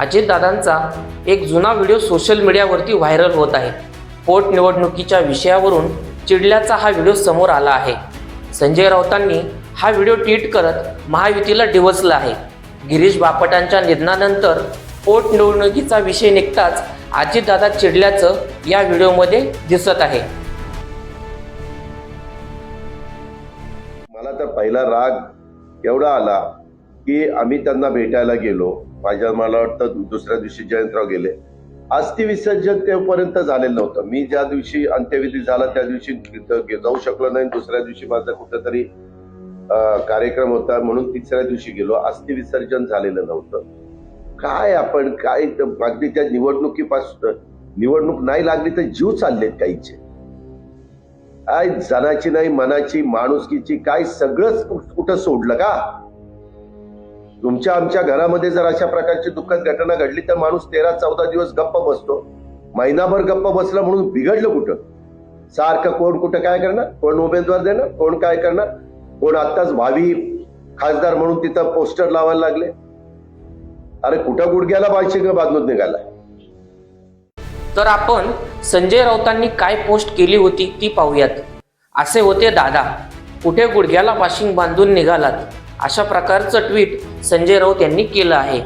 अजितदादांचा एक जुना video social मीडियावरती व्हायरल होत आहे. पोटनिवडणुकीच्या विषयावरून चिडल्याचा हा व्हिडिओ समोर आला आहे. संजय राऊतांनी हा व्हिडिओ ट्विट करत महायुतीला डिवचला आहे. गिरीश बापटांच्या निधनानंतर पोटनिवडणुकीचा विषय निघताच अजितदादा चिडल्याचं या व्हिडिओमध्ये दिसत आहे. मला तर पहिला राग एवढा आला की आम्ही त्यांना भेटायला गेलो. माझ्या मला वाटतं दुसऱ्या दिवशी जयंतराव गेले. अस्थि विसर्जन तेपर्यंत झालेलं नव्हतं. मी ज्या दिवशी अंत्यविधी झाला त्या दिवशी जाऊ शकलो नाही. दुसऱ्या दिवशी माझा कुठेतरी कार्यक्रम होता म्हणून तिसऱ्या दिवशी गेलो. अस्थि विसर्जन झालेलं नव्हतं. काय आपण काय अगदी त्या निवडणुकीपासून निवडणूक नाही लागली तर जीव चाललेत काहीचे. काय जनाची नाही मनाची माणुसकीची काय सगळंच कुठं सोडलं का? तुमच्या आमच्या घरामध्ये जर अशा प्रकारची दुःखद घटना घडली तर माणूस तेरा चौदा दिवस गप्प बसतो. महिनाभर गप्प बसला म्हणून बिघडलं कुठं? सारखं कोण कुठं काय करणार? कोण उमेदवार देणार? कोण काय करणार? कोण आत्ताच भावी खासदार म्हणून तिथं पोस्टर लावायला लागले? अरे कुठं गुडघ्याला बाळशिंग बांधून निघाला? तर आपण संजय राऊतांनी काय पोस्ट केली होती ती पाहूयात. असे होते दादा. कुठे गुडघ्याला वाशिंग बांधून निघालात? अशा प्रकारचं ट्विट संजय राऊत यांनी केलं आहे.